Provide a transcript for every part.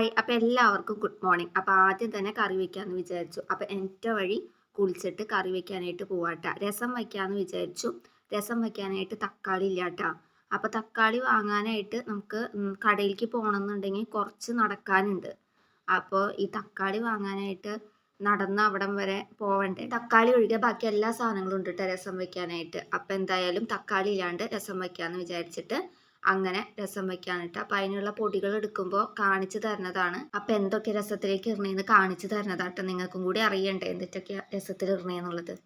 Hi അപ്പോൾ എല്ലാവർക്കും good morning അപ്പോൾ ആദ്യം തന്നെ കറി വയ്ക്കാമെന്ന് വിചാരിച്ചു. അപ്പോൾ എന്റെ വഴി കുളിച്ചിട്ട് കറി വയ്ക്കാനായിട്ട് പോവാട്ട. രസം വയ്ക്കാമെന്ന് വിചാരിച്ചു. രസം വയ്ക്കാനായിട്ട് തക്കാളി ഇല്ലാട്ടാ. അപ്പോൾ തക്കാളി വാങ്ങാനായിട്ട് നമുക്ക് കടയിലേക്ക് പോകണമെന്നുണ്ടെങ്കിൽ കുറച്ച് നടക്കാനുണ്ട്. അപ്പോൾ ഈ തക്കാളി വാങ്ങാനായിട്ട് നടന്ന് അവിടം വരെ പോവണ്ടേ? തക്കാളി ഒഴികെ ബാക്കി എല്ലാ സാധനങ്ങളും ഉണ്ട് കേട്ടോ രസം വയ്ക്കാനായിട്ട്. അപ്പം എന്തായാലും തക്കാളി ഇല്ലാണ്ട് രസം വയ്ക്കാമെന്ന് വിചാരിച്ചിട്ട് അങ്ങനെ രസം വെക്കാനിട്ട് അപ്പം അതിനുള്ള പൊടികൾ എടുക്കുമ്പോൾ കാണിച്ചു തരുന്നതാണ് അപ്പം എന്തൊക്കെ രസത്തിലേക്ക് ഇടണേന്ന് കാണിച്ചു തരുന്നതാട്ടോ നിങ്ങൾക്കും കൂടി അറിയണ്ടേ എന്തൊക്കെ രസത്തിൽ ഇടണേന്നുള്ളത്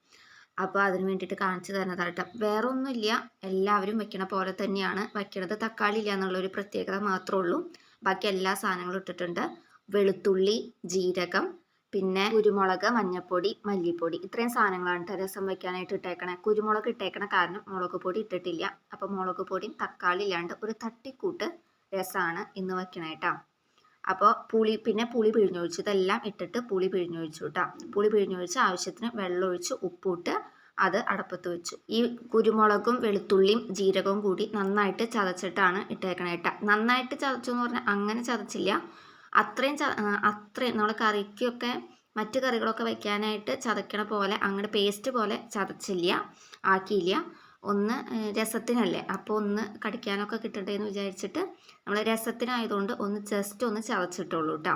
അപ്പോൾ അതിന് വേണ്ടിയിട്ട് കാണിച്ചു തരുന്നതാട്ടോ വേറെ ഒന്നുമില്ല എല്ലാവരും വെക്കണ പോലെ തന്നെയാണ്. വെക്കണത് തക്കാളി ഇല്ല എന്നുള്ളൊരു പ്രത്യേകത മാത്രമേ ഉള്ളൂ. ബാക്കി എല്ലാ സാധനങ്ങളും ഇട്ടിട്ടുണ്ട്. വെളുത്തുള്ളി ജീരകം പിന്നെ കുരുമുളക് മഞ്ഞൾപ്പൊടി മല്ലിപ്പൊടി ഇത്രയും സാധനങ്ങളാണ് രസം വെക്കാനായിട്ട് ഇട്ടേക്കണേ. കുരുമുളക് ഇട്ടേക്കണ കാരണം മുളക് പൊടി ഇട്ടിട്ടില്ല. അപ്പോൾ മുളക് പൊടിയും തക്കാളി ഇല്ലാണ്ട് ഒരു തട്ടിക്കൂട്ട് രസമാണ് ഇന്ന് വെക്കണേട്ടോ അപ്പോൾ പുളി പിന്നെ പുളി പിഴിഞ്ഞൊഴിച്ചു ഇതെല്ലാം ഇട്ടിട്ട് പുളി പിഴിഞ്ഞൊഴിച്ചു കേട്ടോ പുളി പിഴിഞ്ഞൊഴിച്ച് ആവശ്യത്തിന് വെള്ളമൊഴിച്ച് ഉപ്പിട്ട് അത് അടപ്പത്ത് വെച്ചു. ഈ കുരുമുളകും വെളുത്തുള്ളിയും ജീരകവും കൂടി നന്നായിട്ട് ചതച്ചിട്ടാണ് ഇട്ടേക്കണേട്ട നന്നായിട്ട് ചതച്ചു എന്ന് പറഞ്ഞാൽ അങ്ങനെ ചതച്ചില്ല. അത്രയും അത്രയും നമ്മൾ കറിക്കൊക്കെ മറ്റു കറികളൊക്കെ വയ്ക്കാനായിട്ട് ചതക്കണ പോലെ അങ്ങനെ പേസ്റ്റ് പോലെ ചതച്ചില്ല ആക്കിയില്ല. ഒന്ന് രസത്തിനല്ലേ? അപ്പോൾ ഒന്ന് കടിക്കാനൊക്കെ കിട്ടട്ടെ എന്ന് വിചാരിച്ചിട്ട് നമ്മൾ രസത്തിനായതുകൊണ്ട് ഒന്ന് ജസ്റ്റ് ഒന്ന് ചതച്ചിട്ടുള്ളൂ കേട്ടോ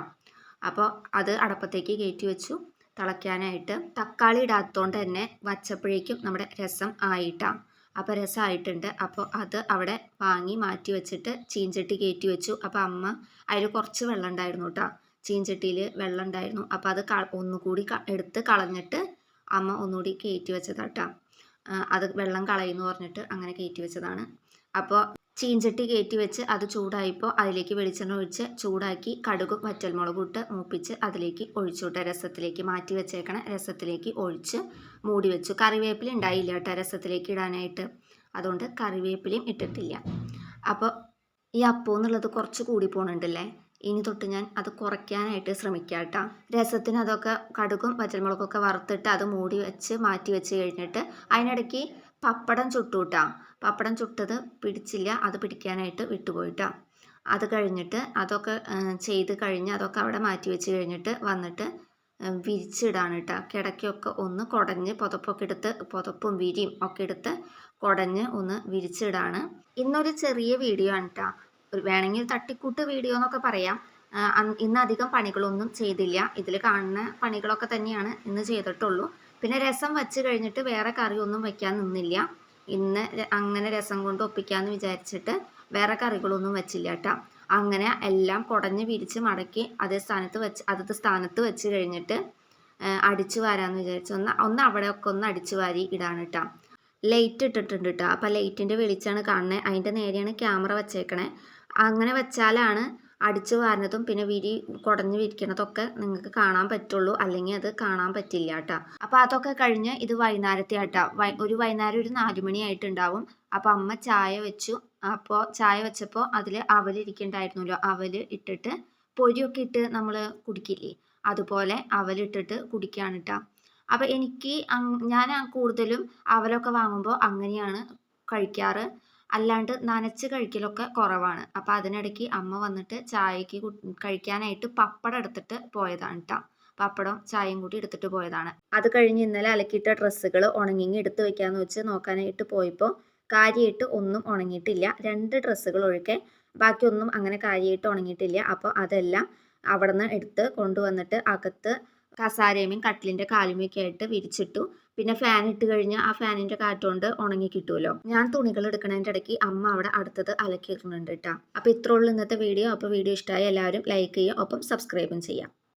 അപ്പോൾ അത് അടപ്പത്തേക്ക് കയറ്റി വെച്ചു. തിളയ്ക്കാനായിട്ട് തക്കാളി ഇടാത്തതുകൊണ്ട് തന്നെ വച്ചപ്പോഴേക്കും നമ്മുടെ രസം ആയിട്ടാണ് അപ്പോൾ രസമായിട്ടുണ്ട് അപ്പോൾ അത് അവിടെ വാങ്ങി മാറ്റി വെച്ചിട്ട് ചീഞ്ചട്ടി കയറ്റി വെച്ചു. അപ്പോൾ അമ്മ അതിൽ കുറച്ച് വെള്ളം ഉണ്ടായിരുന്നു കേട്ടോ. ചീഞ്ചട്ടിയിൽ വെള്ളം ഉണ്ടായിരുന്നു. അപ്പോൾ അത് ഒന്നുകൂടി എടുത്ത് കളഞ്ഞിട്ട് അമ്മ ഒന്നുകൂടി കയറ്റി വെച്ചതാട്ടോ അത് വെള്ളം കളയുന്നു പറഞ്ഞിട്ട് അങ്ങനെ കയറ്റി വെച്ചതാണ്. അപ്പോൾ ചീഞ്ചട്ടി കയറ്റി വെച്ച് അത് ചൂടായപ്പോൾ അതിലേക്ക് വെളിച്ചെണ്ണ ഒഴിച്ച് ചൂടാക്കി കടുകും വറ്റൽമുളകും ഇട്ട് മൂപ്പിച്ച് അതിലേക്ക് ഒഴിച്ചു രസത്തിലേക്ക് മാറ്റി വെച്ചേക്കണ രസത്തിലേക്ക് ഒഴിച്ച് മൂടി വെച്ചു. കറിവേപ്പില ഉണ്ടായില്ല കേട്ടോ രസത്തിലേക്ക് ഇടാനായിട്ട്. അതുകൊണ്ട് കറിവേപ്പിലയും ഇട്ടിട്ടില്ല. അപ്പോൾ ഈ അപ്പം എന്നുള്ളത് കുറച്ച് കൂടി പോകണുണ്ടല്ലേ ഇനി തൊട്ട് ഞാൻ അത് കുറയ്ക്കാനായിട്ട് ശ്രമിക്കാം കേട്ടോ. രസത്തിന് അതൊക്കെ കടുകും പച്ചമുളകൊക്കെ വറുത്തിട്ട് അത് മൂടി വെച്ച് മാറ്റി വെച്ച് കഴിഞ്ഞിട്ട് അതിനിടയ്ക്ക് പപ്പടം ചുട്ടുട്ടാ. പപ്പടം ചുട്ടത് പിടിച്ചില്ല. അത് പിടിക്കാനായിട്ട് വിട്ടുപോയിട്ടാ. അത് കഴിഞ്ഞിട്ട് അതൊക്കെ ചെയ്ത് കഴിഞ്ഞ് അതൊക്കെ അവിടെ മാറ്റി വെച്ച് കഴിഞ്ഞിട്ട് വന്നിട്ട് വിരിച്ചിടാണ് കേട്ടോ കിടക്കൊക്കെ ഒന്ന് കുടഞ്ഞ് പുതപ്പൊക്കെ എടുത്ത് പുതപ്പും വിരിയും ഒക്കെ എടുത്ത് കുടഞ്ഞ് ഒന്ന് വിരിച്ചിടാണ്. ഇന്നൊരു ചെറിയ വീഡിയോ ആണ് കേട്ടോ വേണമെങ്കിൽ തട്ടിക്കൂട്ട് വീഡിയോ എന്നൊക്കെ പറയാം. ഇന്ന് അധികം പണികളൊന്നും ചെയ്തില്ല. ഇതിൽ കാണുന്ന പണികളൊക്കെ തന്നെയാണ് ഇന്ന് ചെയ്തിട്ടുള്ളൂ. പിന്നെ രസം വെച്ച് കഴിഞ്ഞിട്ട് വേറെ കറി ഒന്നും വെക്കാൻ നിന്നില്ല. ഇന്ന് അങ്ങനെ രസം കൊണ്ട് ഒപ്പിക്കാന്ന് വിചാരിച്ചിട്ട് വേറെ കറികളൊന്നും വെച്ചില്ല കേട്ടോ. അങ്ങനെ എല്ലാം കുടഞ്ഞ് വിരിച്ച് മടക്കി അതേ സ്ഥാനത്ത് വെച്ച് അതത് സ്ഥാനത്ത് വെച്ച് കഴിഞ്ഞിട്ട് അടിച്ചു വാരാന്ന് വിചാരിച്ചു ഒന്ന് ഒന്ന് അവിടെയൊക്കെ ഒന്ന് അടിച്ചു വാരി ഇടാണ് കേട്ടോ. ലൈറ്റ് ഇട്ടിട്ടുണ്ട് കേട്ടോ. അപ്പോൾ ലൈറ്റിന്റെ വെളിച്ചാണ് കാണുന്നത് അതിന്റെ നേരെയാണ് ക്യാമറ വെച്ചേക്കണേ. അങ്ങനെ വെച്ചാലാണ് അടിച്ചു വാരുന്നതും പിന്നെ വിരി കുടഞ്ഞു വിരിക്കണതൊക്കെ നിങ്ങൾക്ക് കാണാൻ പറ്റുള്ളൂ. അല്ലെങ്കിൽ അത് കാണാൻ പറ്റില്ല കേട്ടോ. അപ്പോൾ അതൊക്കെ കഴിഞ്ഞ് ഇത് വൈകുന്നേരത്തെ ആട്ടോ. ഒരു വൈകുന്നേരം ഒരു നാലുമണി ആയിട്ടുണ്ടാവും. അപ്പോൾ അമ്മ ചായ വെച്ചു. അപ്പോൾ ചായ വെച്ചപ്പോൾ അതിൽ അവലിരിക്കണ്ടായിരുന്നല്ലോ അവൽ ഇട്ടിട്ട് പൊരിയൊക്കെ ഇട്ട് നമ്മൾ കുടിക്കില്ലേ? അതുപോലെ അവലിട്ടിട്ട് കുടിക്കുകയാണ് കേട്ടോ. അപ്പോൾ എനിക്ക് ഞാൻ കൂടുതലും അവലൊക്കെ വാങ്ങുമ്പോൾ അങ്ങനെയാണ് കഴിക്കാറ്. അല്ലാണ്ട് നനച്ച് കഴിക്കലൊക്കെ കുറവാണ്. അപ്പോൾ അതിനിടയ്ക്ക് അമ്മ വന്നിട്ട് ചായക്ക് കഴിക്കാനായിട്ട് പപ്പടം എടുത്തിട്ട് പോയതാണ് കേട്ടോ പപ്പടം ചായയും കൂടി എടുത്തിട്ട് പോയതാണ്. അത് കഴിഞ്ഞ് ഇന്നലെ അലക്കിയിട്ട ഡ്രസ്സുകൾ ഉണങ്ങി എടുത്ത് വെക്കാന്ന് വെച്ച് നോക്കാനായിട്ട് പോയപ്പോൾ കാര്യമായിട്ട് ഒന്നും ഉണങ്ങിയിട്ടില്ല. രണ്ട് ഡ്രസ്സുകൾ ഒഴികെ ബാക്കിയൊന്നും അങ്ങനെ കാര്യമായിട്ട് ഉണങ്ങിയിട്ടില്ല. അപ്പോൾ അതെല്ലാം അവിടെ നിന്ന് എടുത്ത് കൊണ്ടുവന്നിട്ട് അകത്ത് കസാരയും കട്ടിലിന്റെ കാലുമൊക്കെ ആയിട്ട് വിരിച്ചിട്ടു. പിന്നെ ഫാൻ ഇട്ട് കഴിഞ്ഞാൽ ആ ഫാനിന്റെ കാറ്റുകൊണ്ട് ഉണങ്ങി കിട്ടുമല്ലോ ഞാൻ തുണികൾ എടുക്കുന്നതിന്റെ ഇടയ്ക്ക് അമ്മ അവിടെ അടുത്തത് അലക്കിയിട്ടുണ്ട് കേട്ടോ അപ്പോൾ ഇത്രയുള്ള ഇന്നത്തെ വീഡിയോ അപ്പോൾ വീഡിയോ ഇഷ്ടമായി എല്ലാവരും ലൈക്ക് ചെയ്യുക ഒപ്പം സബ്സ്ക്രൈബും ചെയ്യാം.